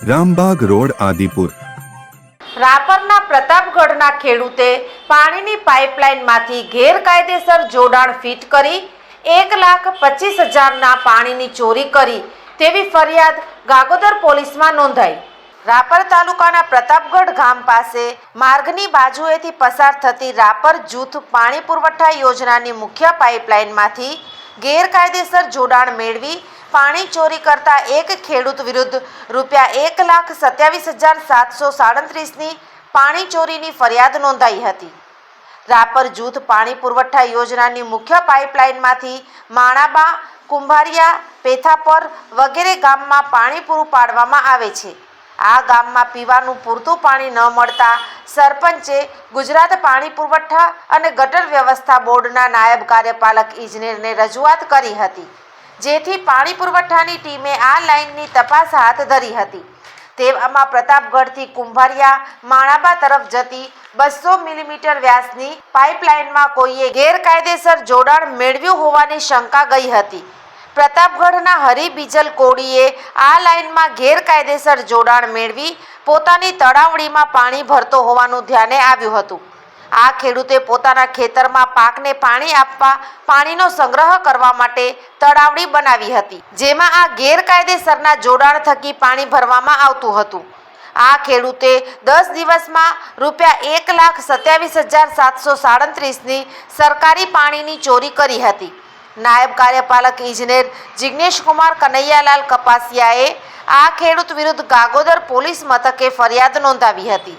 Rambag road, Adipur. રાપરના પ્રતાપગઢના ખેડૂતે પાણીની પાઇપલાઇનમાંથી ગેરકાયદેસર જોડાણ ફિટ કરી એક લાખ પચીસ હજારના પાણીની ચોરી કરી તેવી ફરિયાદ ગાગોદર પોલીસમાં નોંધાઈ. રાપર તાલુકાના પ્રતાપગઢ ગામ પાસે માર્ગની બાજુએથી પસાર થતી રાપર જૂથ પાણી પુરવઠા યોજનાની મુખ્ય પાઇપલાઇનમાંથી ગેરકાયદેસર જોડાણ મેળવી પાણી ચોરી કરતા એક ખેડૂત વિરુદ્ધ રૂપિયા એક લાખ સત્યાવીસ હજાર સાતસો સાડત્રીસની પાણી ચોરીની ફરિયાદ નોંધાઈ હતી. રાપર જૂથ પાણી પુરવઠા યોજનાની મુખ્ય પાઇપલાઇનમાંથી માણાબા, કુંભારિયા, પેથાપર વગેરે ગામમાં પાણી પૂરું પાડવામાં આવે છે. આ ગામમાં પીવાનું પૂરતું પાણી ન મળતા સરપંચે ગુજરાત પાણી પુરવઠા અને ગટર વ્યવસ્થા બોર્ડના નાયબ કાર્યપાલક ઇજનેરને રજૂઆત કરી હતી. જેથી પાણી પુરવઠાની ટીમે આ લાઇનની તપાસ હાથ ધરી હતી. તેવામાં પ્રતાપગઢથી કુંભારિયા માણાબા તરફ જતી બસો મિલીમીટર વ્યાસની પાઇપલાઇનમાં કોઈએ ગેરકાયદેસર જોડાણ મેળવ્યું હોવાની શંકા ગઈ હતી. પ્રતાપગઢના હરિબીજલ કોડીએ આ લાઇનમાં ગેરકાયદેસર જોડાણ મેળવી પોતાની તળાવડીમાં પાણી ભરતો હોવાનું ધ્યાને આવ્યું હતું. આ ખેડૂતે પોતાના ખેતરમાં પાકને પાણી આપવા, પાણીનો સંગ્રહ કરવા માટે તળાવડી બનાવી હતી, જેમાં આ ગેરકાયદેસરના જોડાણ થકી પાણી ભરવામાં આવતું હતું. આ ખેડૂતે દસ દિવસમાં રૂપિયા એક લાખ સત્યાવીસ હજાર સાતસો સાડત્રીસની સરકારી પાણીની ચોરી કરી હતી. નાયબ કાર્યપાલક ઇજનેર જિગ્નેશકુમાર કનૈયાલાલ કપાસિયાએ આ ખેડૂત વિરુદ્ધ ગાગોદર પોલીસ મથકે ફરિયાદ નોંધાવી હતી.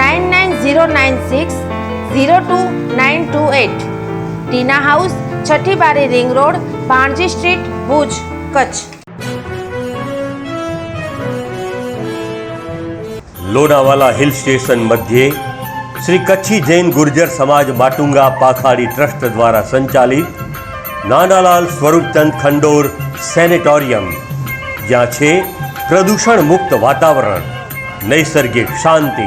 nine nine zero nine six zero two nine two at Tina house Chhathi Bari ring road Panji street, Bhuj, Kutch. Lonavala hill station મધ્યે શ્રી કચ્છી જૈન ગુર્જર સમાજ બાટુંગા પાખાડી ટ્રસ્ટ દ્વારા સંચાલિત નાનાલાલ સ્વરૂપચંદ ખંડોર સેનેટોરિયમ, જ્યાં છે પ્રદૂષણ મુક્ત વાતાવરણ, નૈસર્ગિક શાંતિ